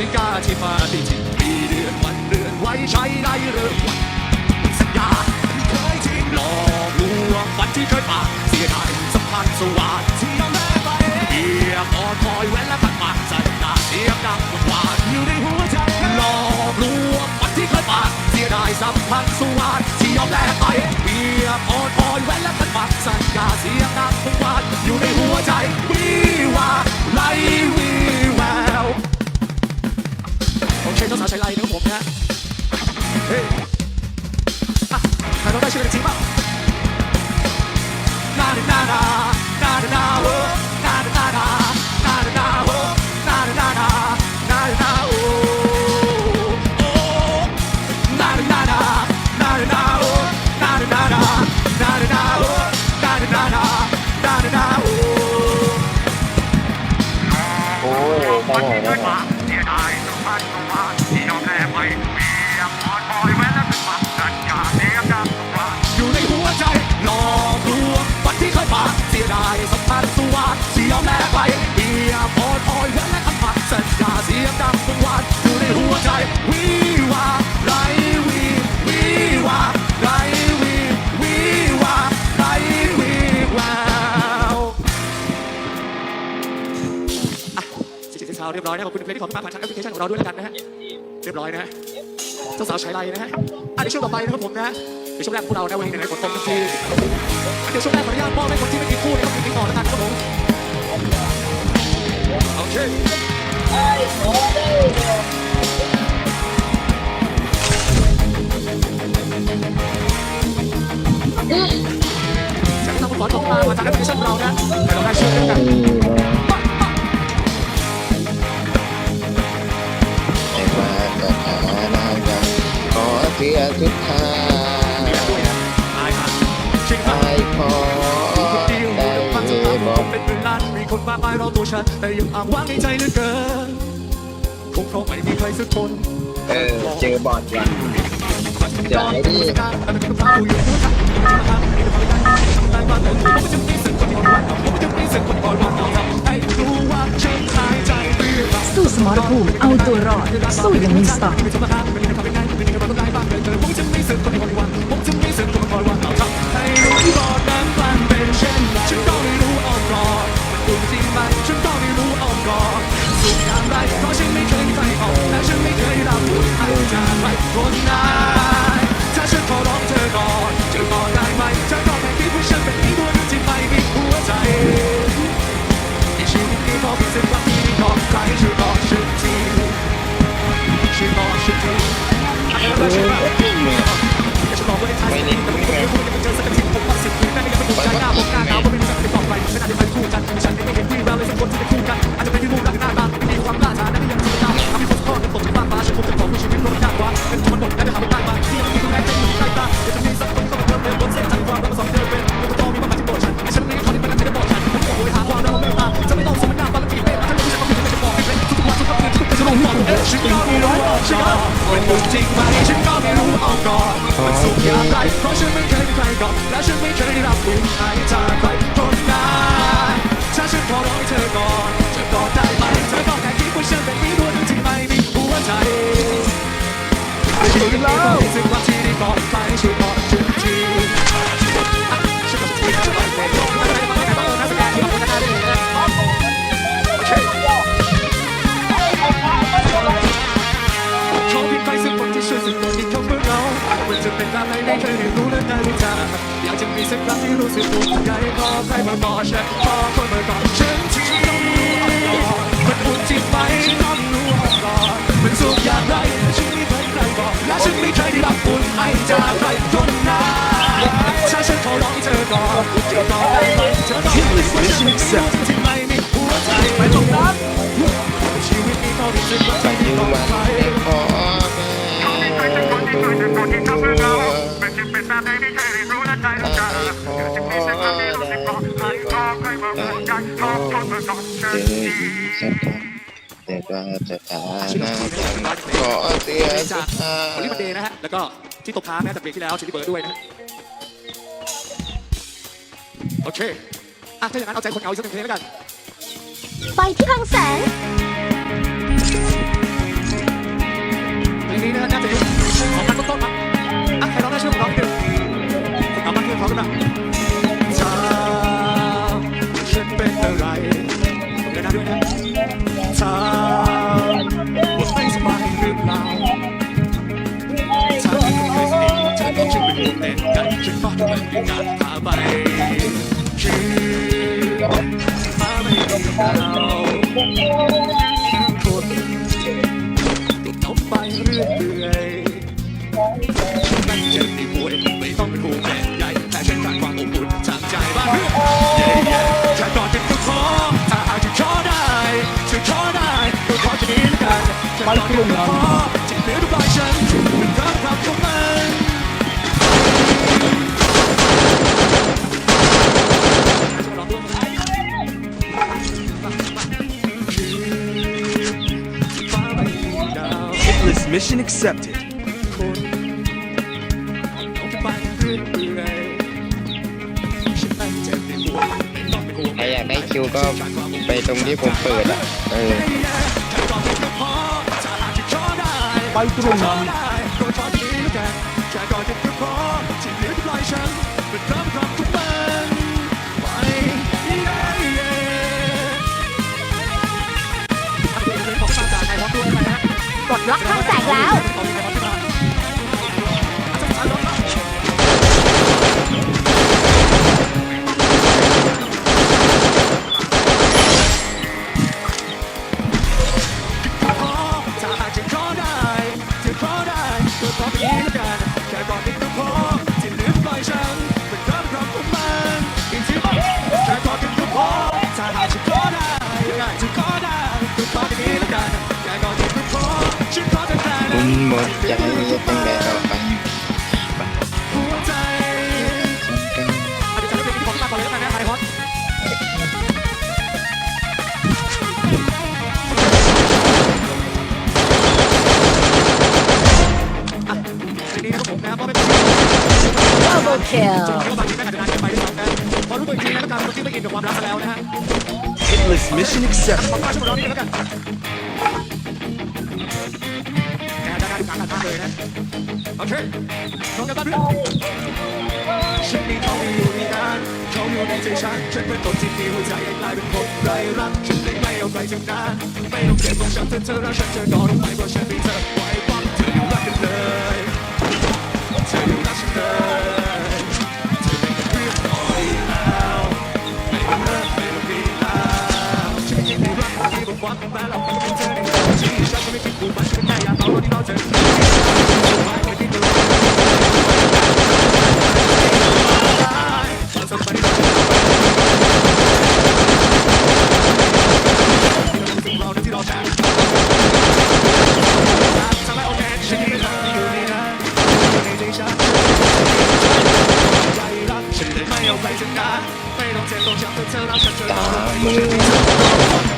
ริกาที่มาที่จริงมีเดือนวันเดือนไว้ใช้ได้เริ่มวันสัญญาเคยทิ้งหลอกลวงวันที่เคยปากเสียดายสัมพันธ์สวัสดิ์ที่ยอมแพ้ไปเพียงอดคอยเว้นและพันมาสัญญาเสียงดังหวานอยู่ในหัวใจหลอกลวงวันที่เคยปากเสียดายสัมพันธ์สวัสดิ์ำพันสัญญาเสียงดังทุกวันอยู่ในหัวใจวิวาไรวีวิวาไรวีวิวาไรวีแววอะสิบเจ็ดเช้าเรียบร้อยนะขอบคุณเพลงที่ขอมาผ่านทางแอปพลิเคชันของเราด้วยแล้วกันนะฮะเรียบร้อยนะฮะเจ้าสาวชายไลนะฮะอันนี้ช่วงต่อไปนะครับผมนะในช่วงแรกของพวกเรานะวันนี้ไหนๆฝนตกทันทีเดี๋ยวช่วงแรกขออนุญาตมอบให้คนที่ไม่มีคู่นะครับมีก่อนแล้วกันครับผม จากที่ต้องขอตกมามาทางแอปพลิเคชันของเรานะเดี๋ยวเราได้ช่วยกันกันไม่ว่าสถานะยังขอเสียสุดท้ายด้วยนะอายผ่านชิงผ่านไอ้ขอคนเดียวได้ฟังจะบทำอผกมเป็นหมื่นล้านมีคนมากมายรอบตัวฉัน แต่ยังอ้างว้างในใจเหลือเกิน คงเพราะไม่มีใครสักคนเออเจอบอดว่ะเดี๋ยวให้ดิแต่เป็นคำถามกูอยู่หัวใจได้มาแต่ผมจะมีสิ่งคนที่อ่อนหวานผมจะมีสิ่งคนที่อ่อนหวานเอาทำให้รู้ว่าฉันหายใจเรื่อยสู้สมรภูมิเอาตัวรอดสู้อย่างมีสไตล์ไม่ธรรมดาไม่ได้ทำยังไงไม่ได้ทำอะไรบ้างเลยผมจะมีสิ่งคนที่อ่อนหวานผมจะมีสิ่งคนที่อ่อนหวานเอาทำให้รู้ก่อนนั้นมันเป็นเช่นไรฉันต้องได้รู้เอาก่อนมันดูจริงไหมฉันต้องได้รู้เอาก่ อนสุขอย่างไรเพราะฉันไม่เคยมีใครออกและฉันไม่เคยรับรู้ให้จากใครคนนั้นถ้าฉันขอร้องเธอก่อนเธอก่อนได้ไหมเธอก็แค่คิดว่าฉันเป็นอีกตัวหนึงที่ไม่มีหัวใจในชีวิตนี้พอมีสิ่งรักที่ได้ก่อนใครช่วยบอกฉันทีช่วยบอกฉันทีอะไรก็ได้ช่วยบอกอยากจะบอกว่าในท้ายสิ่งนี้แต่ไม่เคยพูดยังเจอสักทีผมว่าสิ่งนี้แม่งยังไม่ถูกใจหน้าผมกล้าหนาวก็ไม่รู้จะไปบอกใครฉันอาจจะเป็นคู่กันฉันไม่เห็นวี่แววเลยสักคนที่จะคู่กันอาจจะเป็นที่รู เป็นคนจริงไหมฉันก็ไม่รู้เอาก่อนมันสุขอย่างไรเพราะฉันไม่เคยมีใครก่อนและฉันไม่เคยได้รับรู้ให้จากใคร มันจะเป็นอะไรไม่เคยได้รู้และได้รู้จักอยากจะมีสักครั้งที่รู้สึกภูมิใจขอใครมาบอกฉันขอคนมาบอกฉันที่ต้องรู้ก่อนมันอุ่นจริงไหมต้องรู้ก่อนมันสุขอย่างไรฉันไม่เคยใครบอกและฉันไม่เคยได้รับอุ่นให้จากใครคนนั้นถ้าฉันขอร้องเธอก่อนเธอต่อได้ไหมเธอต้องรู้ว่าฉันไม่รู้ที่ไม่มีหัวใจไม่ต้องรับชีวิตนี้ต้องมีสิ่งที่ปัจดีจุต่อบันไปไม่ขอ เจอหญิงสักครั้แต่ก็จะตามนะขอเตียจากละวอลลี่มันเดย์นะฮะ แล้วก็ที่ตกค้างแม้แต่เบรกที่แล้วชิลลี่เบิร์ดด้วยนะโอเคอะถ้าอย่างนั้นเอาใจคนเอาอีกสักหนึ่งเพลงแล้วกัน ไปที่ทางแสงเพลงนี้นะฮะน่าจะยุค กับเราคนติดเอาไปเรื่อยๆมันเจ็บในหัวไม่ต้องเป็นห่วงแม่ใหญ่แต่ฉันการความอบอุ่นทางใจบ้างเพื่อยแค่ก่อนจะขอถ้าหาจะขอได้จะขอได้ก็ขอจะนี้ละกันแค่ก่อนจะขอที่เหลือทุกร อยฉันเป็นคำคำของมัน Hitless mission accepted. ใครอยากได้คิวก็ไปตรงที่ผมเปิดอะเออ ไปตรงนั้นแค่ก่อนจะพอที่เหลือที่ปลายฉันเป็นคำ ทีแม่อาจจะนานเกินไปด้วยซ้ำนะพอรู้ตัวอีกทีนะแล้วการคนที่ไม่กินกับความรักกันแล้วนะฮะ Hitless mission accepted. ากเลยนะโอเคลองกันบ้างเพื่อนฉันมีเขาอยู่ในนั้นเขาอยู่ในใจฉันฉันเป็นคนที่มีหัวใจกลายเป็นคนไร้รักฉันเลยไม่เอาใครทั้งนั้นไม่ต้องเก็บต้องฉันเธอเธอรักฉันเธอก็ต้องไปเพราะฉันมีเธอ เ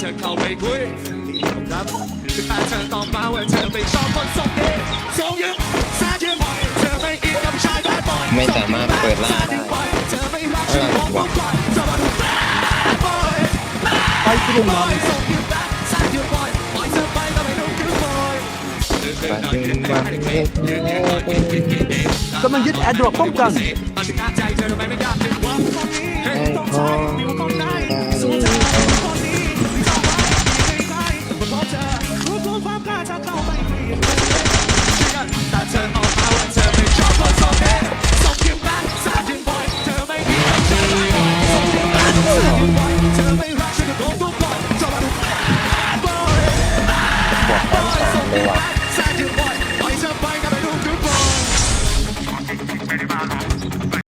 เธอเข้าไปคุยครับคือถ้าเธอตอบมาว่าเธอไม่ชอบคนทรงนี้ทรงยึดแซ่ยืมเธอไม่อินกับชายแบดบอยไม่สามารถเปิดล่าได้เธอไม่รักฉันมองว่าเธอมาดูแบดบอยไปตรงนั้น กำลังยึดแอดรอปป้องกันให้พอ